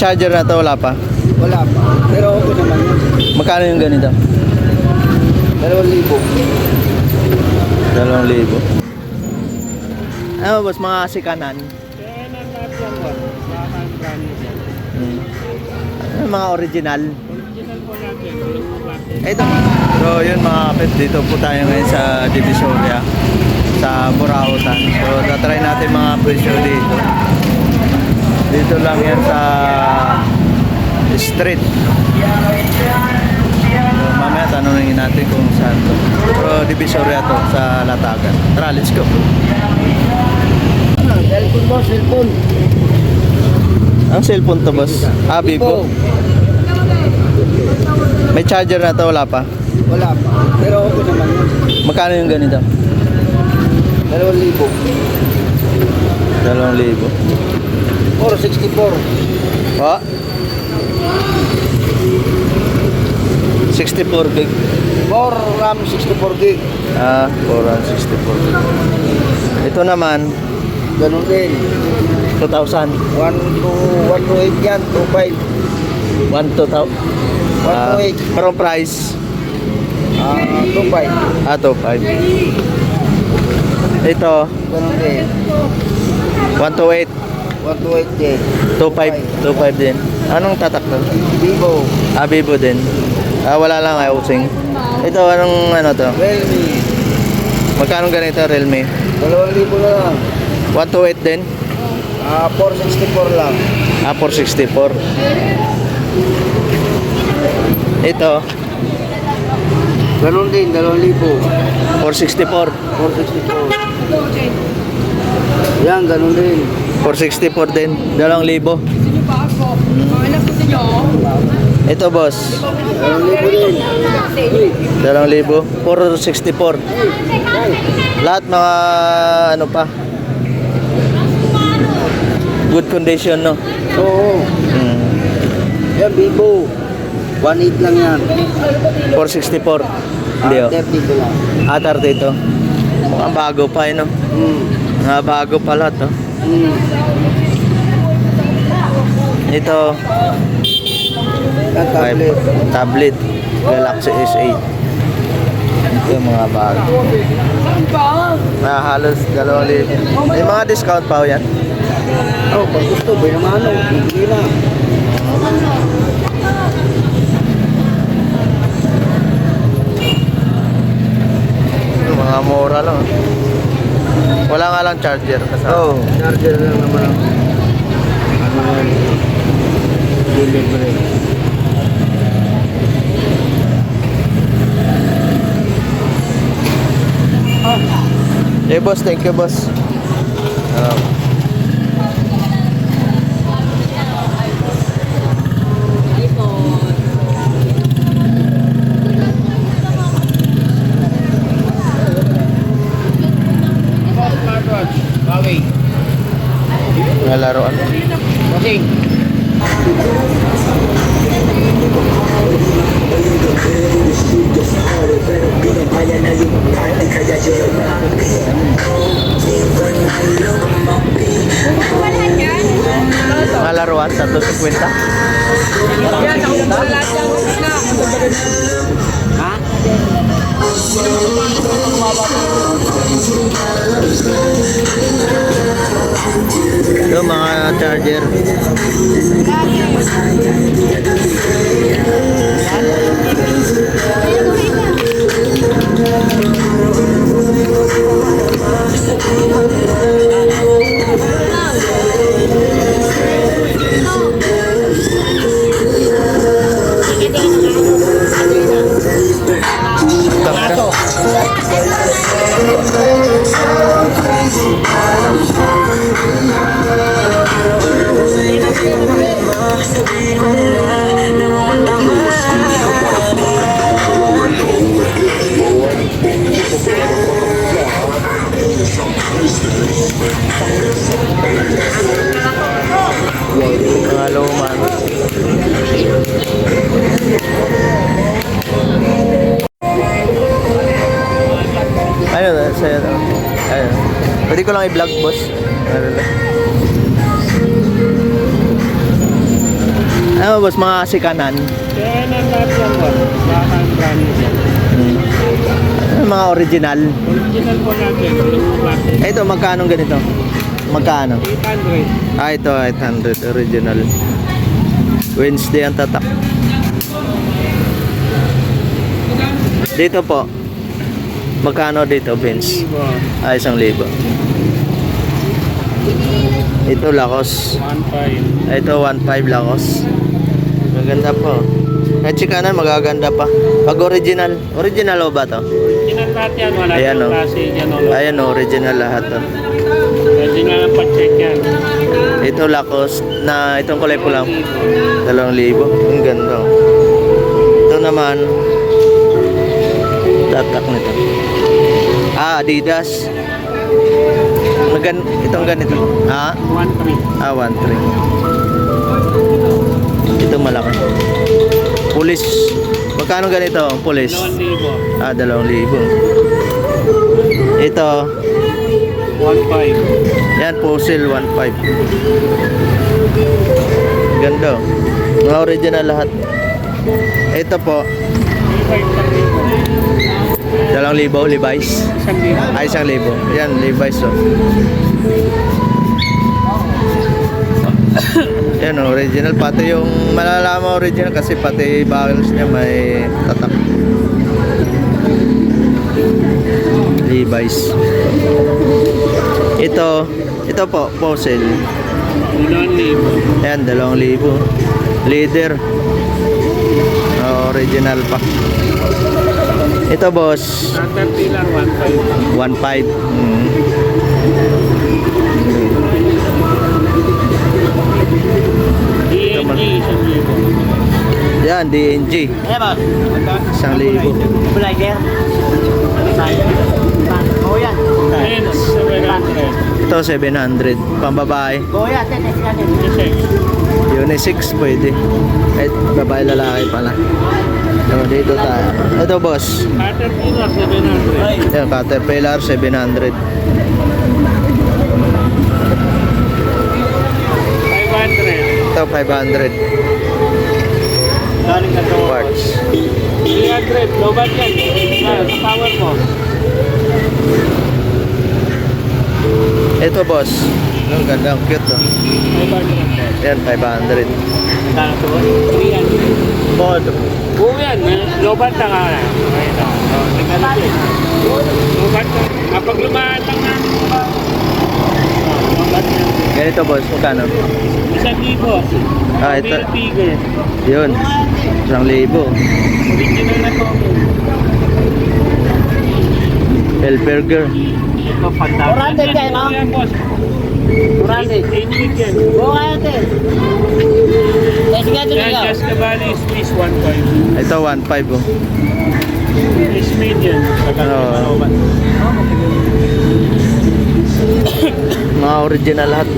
charger na to, wala pa. Wala pa. Pero okay naman. Magkano yung ganito? Dalawang libo. Dalawang libo. Ano boss, mga sikanan? Hmm. Ano, mga original? Original po natin. Ito. So yun mga kapit, dito po tayo ngayon sa Divisoria sa Burautan. So tatry natin mga presyo dito. Dito lang yan sa street. So, mamaya tanongin natin kung saan to. Pero Divisoria to sa Latagan. Tara, let's go. Cellphone boss, cellphone. Ang cellphone to boss? Ah, Vivo. May charger na to, wala pa. Wala pa. Pero okay naman. Magkano yung ganito? Dalawang libo. Dalawang libo. 464. Ha? 64 gig. 4 RAM 64 gig. Ah, 4 RAM 64 gig. Ito naman. Ganun din. 2,000. 1 to 128 yan, 25. 1 128. Uh, parang price? Ah, uh, 25. Ah, 25. Ito. Ganun din. 128. 2.8 din. 2.5, 2.5 din. Anong tatak to? Vivo. Ah, Vivo din. Ah, wala lang ay using. Ito, anong ano to? Realme. Magkano ganito Realme? 2,000 na lang. 128 din? Ah, 464 lang. Ah, 464. Ito. Ganun din, 2,000. 464. 464. Yan, ganun din. 464 din. 2,000. Gusto nyo pa ako? Mga anak ko sa inyo? Ito, boss. 2,000 din. 2,000. 464. Lahat mga ano pa. Good condition, no? Oo. Mm. Yan, Vivo. 1.8 lang yan. 464. Hindi, Ah, oh. lang. Atar dito. Mukhang bago pa, eh, no? Hmm. Mga bago pa lahat, no? Hmm. Ito, Yan, tablet. tablet. Galaxy S8. Ito yung mga pa? Na halos 2,000. May mga discount pa yan. Oh, pag gusto, bay naman ano. Hindi na. Ito, mga mura lang. Wala nga lang charger kasama. Oo, oh, charger lang naman ang ano yan. Delivery. Hey boss, thank you boss. Ah. Charger. Tangka. Mga luma. Ano sa'yo. Ayun. Pwede ko lang i-vlog, boss. Ano lang. Boss, mga sikanan. Na natin yan boss. Baka ang brand mga original. Original po natin. Ito, magkano ganito? Magkano? 800. Ah, ito, 800 original. Wednesday ang tatak. Dito po. Magkano dito, Vince? Ah, isang libo. Ito, Lakos. 1.5. Ah, Ito, 1.5 Lakos. Maganda po. At chikanan, magaganda pa. Pag original. Original o ba to? Original lahat yan. Wala Ayan, Ayan, oh. klase yan. Oh. Ayan, original lahat to. Pwede nga lang pa-check yan. Ito, Lakos. Na itong kulay. Dalawang libo. Ang ganda. oh. Ito naman, tatak nito. Ah, Adidas. Magan itong ganito. Ah, 1.3. ah 1.3. Ito malaki. Pulis. Magkano ganito? Pulis. 2,000. Ah, dalawang libo. Ito, 1.5. yan, Fossil 1.5. Ganda. Mga original lahat. Ito po, 3.5 dalawang libo, Levi's. Isang libo. Ay, isang libo. Yan, Levi's oh. Yan, oh, original. Pati yung malalaman original kasi pati buckles niya may tatak. Levi's. Ito, ito po, Fossil. 2,000. Yan, dalawang libo. Leader. Original pa. Ito, boss. Caterpillar 1.5. 1.5. Mm. DNG isang libo. Yan, DNG. Isang libo. Men's 700. Ito, 700. Pambabae. Unisex. Unisex pwede. Kahit babae lalaki pala. So, dito tayo. Ito, boss. Caterpillar 700. Yan, Caterpillar, 700. Ito, 500. Galing na to. Parts. 300. Lobat yan. Ah, sa power mo. Ito, boss. Ang ganda, ang cute. Oh. 500. Yan, 500. Kano to? 300. Bod. Oo yan. eh. Lobat na nga. Ito. Oh, tingnan natin. Lobat na. Kapag lumahat ang na. Ganito, boss. Magkano? Isang libo. Ah, ito. Middle figure. Yun. Isang libo. Original na to. Hellburger. Ito, pantalan. Orante dyan, no? Orante. Ito Yan, nila. Just Cavalli, Swiss 1.5. Ito, 1.5 oh. Swiss median. Oo. Mga original lahat.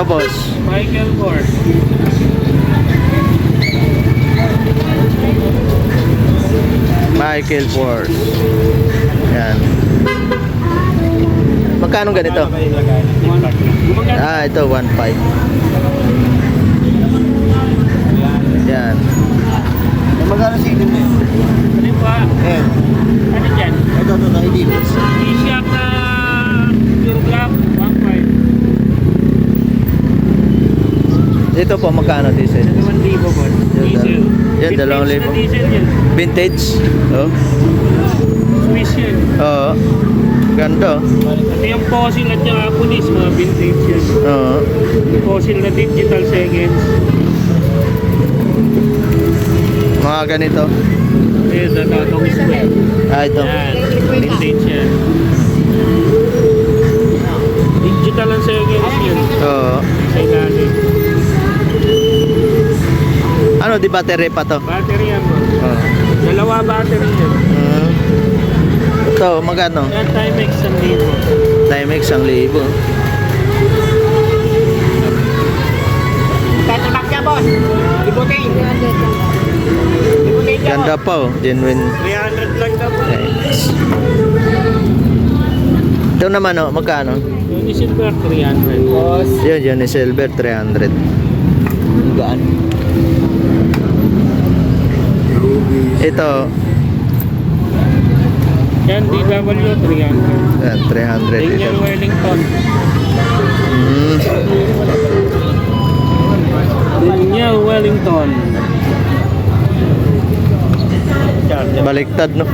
Ito, boss. Michael Kors. Michael Kors. Yan. Magkano ganito? Ah, ito, 1.5. Yan. Magkano silin mo yun? Ano ba? Eh, Ano dyan? ito, ito, ito, hindi. T-shirt na pure black, 1.5. Ito po, magkano diesel? Ito naman libo po. Yan, Diesel. yan, dalawang Vintage? Oh. Swiss yan. Oo. Ganda. oh. Ito yung fossil at yung apunis, mga vintage yan. Oo. Fossil na digital seconds. Mga ganito. Ito, ito, itong square. Ah, ito. Yan, vintage yan. Digital ang seconds yun. Oo. Sa ilalim. Ano, di battery pa to? Battery yan mo. Oo. Dalawa battery yan. Mm. Ito, magkano? Yan, Timex ang libo. Timex, ang libo. Tatabak niya, boss. Ibutin. Ibutin niya, Ganda pa oh. Genuine. 300 lang daw po. Timex. Ito naman oh, magkano? Yung silver, 300. Boss. Yun, ni silver, 300. magaan. Ito, Yan, DW 300. yan, 300 ito. Daniel Wellington. Mm, Daniel Wellington. baliktad, no?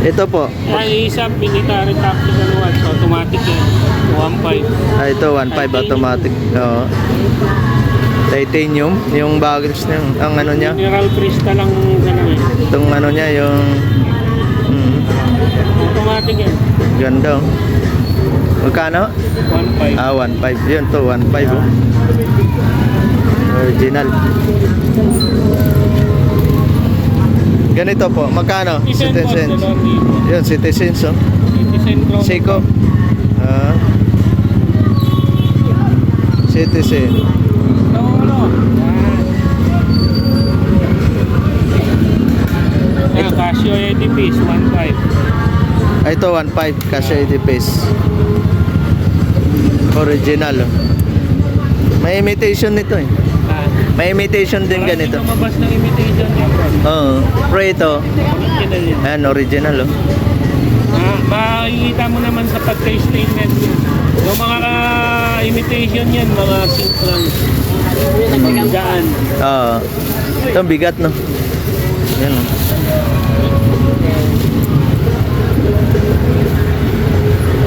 Ito po. Yan, isa military tactical watch. Automatic yan. 1.5. Ah, ito, 1.5 automatic. Oo. Titanium, yung bagels niya, ang ano niya, Mineral crystal lang ano eh. itong ano niya, yung mm, Automatic yan. ganda. oh. Magkano? 1.5. Ah, 1.5. Yun to, 1.5 oh. Original. Ganito po, magkano? Citizen. Yun, oh. Citizen Crown. Seiko. Ah. Citizen. No. Yan. Yan, Casio EDPs, 1.5. Ah, ito 1.5 kasi 80 pesos. Original. May imitation nito eh. May imitation din Parang ganito. yung lumabas ng imitation niya, bro. Oo. Pero ito, Original yun. ayan, original oh. Ah, makikita mo naman sa pagka-statement yun. Yung mga ah, imitation yan, mga sink lang. Gaan. Oo. Ito ang bigat no. Yan oh.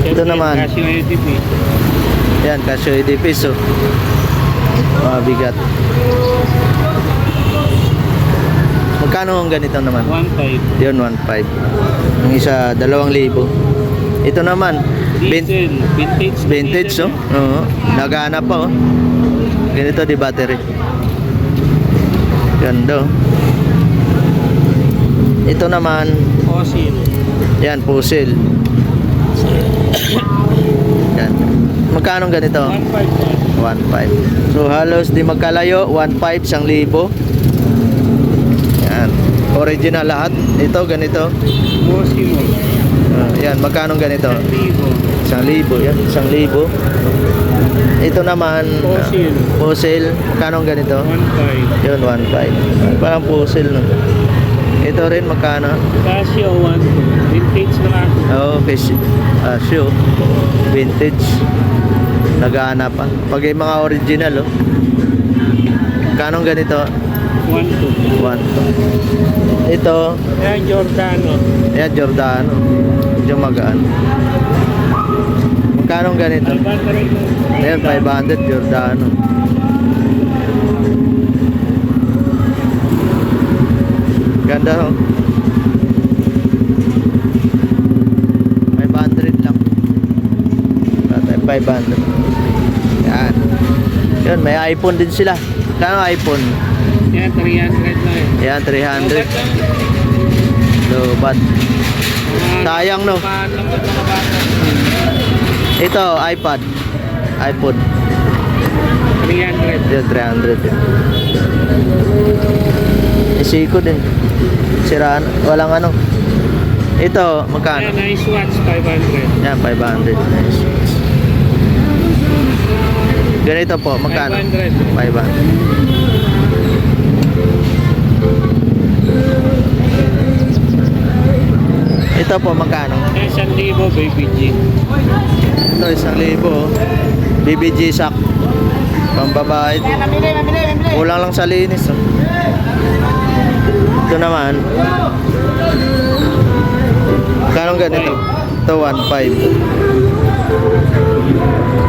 Ito naman. Casio EDP. Yan, Casio 80 peso. Mga bigat. Magkano ang ganito naman? 1.5. Yun, 1.5. Yung isa, 2,000. Ito naman. Vintage. vintage, diesel oh. Oo. Nagana pa, oh. Ganito di battery. Ganda, oh. Ito naman. Fossil. yan, puzzle. Yan. Magkano ang ganito? 1.5 yan. 1.5. So halos di magkalayo, 1.5 isang libo. Yan. Original lahat. Ito ganito. Mosimo. Ah, yan, magkano ganito? Isang libo, yan, isang libo. Ito naman, ah, Fossil. puzzle, magkano ganito? 1.5. Yun, 1.5. Parang puzzle, no? Ito rin, magkano? Casio 1.2. Vintage na ako. Oh, okay, ah. Vintage. Nagana pa. Pag yung mga original, oh. Kanong ganito? 1.2. 1. Ito, Yan, Giordano. Ayan, Giordano. Medyo magaan. Magkano ganito? Albata rin. Ayan, 500 Giordano. Ganda ho. 500 lang. Tatay, 500. Yan. Yun, may iPhone din sila. Kano iPhone? Yan, 300 lang eh. Ayan, 300. Lobat. Sayang, no? Ito, iPad. iPhone. 300. Yun, 300 yun. Isiko din. Siraan. Walang ano. Ito, magkano? Yan, nice watch, 500. Yan, 500. Nice. Ganito po, magkano? 500. 500. Ito po, magkano? Yan, 1,000 baby G. Ito, isang libo. BBG sack. Pambabae. Kulang lang sa linis. Oh. Ito naman. Kanong ganito? Ito 1.5.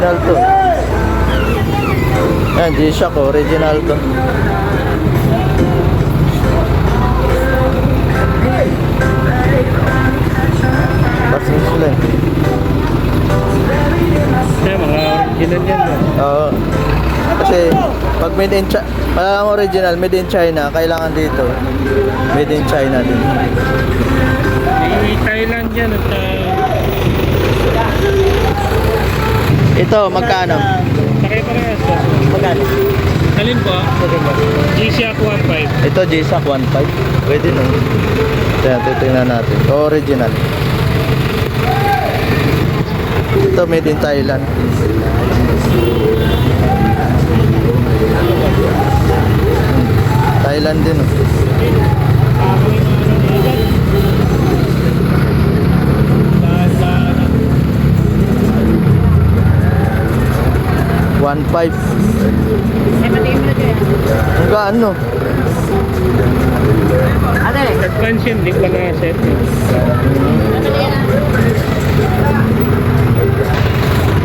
original to. Ayan, G-Shock, original to. Basin sila eh. Kaya mga original yan. Oo. Kasi pag made in China, ah, parang original, made in China, kailangan dito. Made in China din. May Thailand yan at uh, Ito, magkano? sakay pa rin sa Magkano? Alin po? G-Shock 1.5. Ito, JSAC 1.5. Pwede no. Kaya titingnan natin. Ito, original. Ito, made in Thailand. Hmm. Thailand din. Oh. One five. Ang gaano? Yun, di pa na set.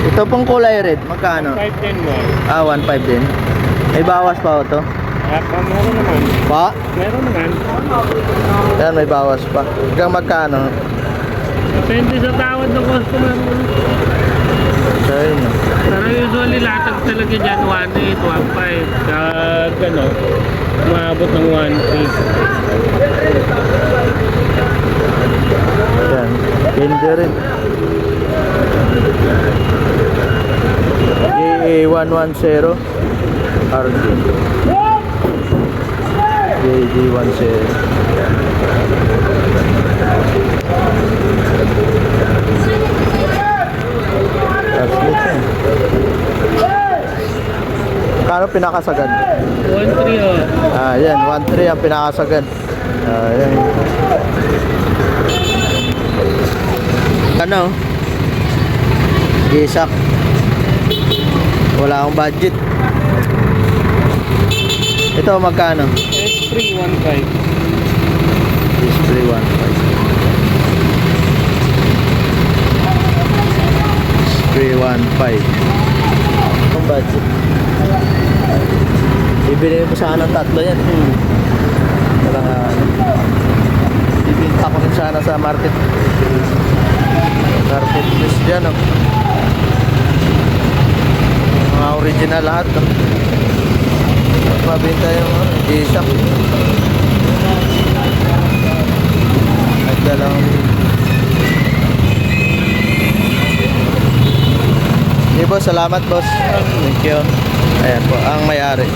Ito pong kulay red, magkano? 5 din mo. Ah, 1.5 din. May bawas pa ito. Ah, pa, meron naman. Pa? Meron naman. Yan, may bawas pa. Hanggang magkano? Depende sa tawad ng customer mo. So, yun. no. Pero usually latag talaga dyan 1.8, 1.5. Kag ano, umabot ng 1.3. Yan. Hindi rin. AA110 RD. JD10. Kano pinakasagad? 1.3 oh. Ah, yan, 1.3 ang pinakasagad. Ah, yan. Ano? Gisak. Wala akong budget. Ito magkano? S3 1.5. Display 1.5. Display 1.5. Ang budget. Bibili ko sana tatlo yan. Hmm. Nga ano. Bibinta ko rin sana sa market. Market place dyan oh. Mga original lahat oh. Mabinta yung ano, G-Shock. Nagdalang Di hey, boss, salamat boss. Thank you. Ayan po, ang may-ari.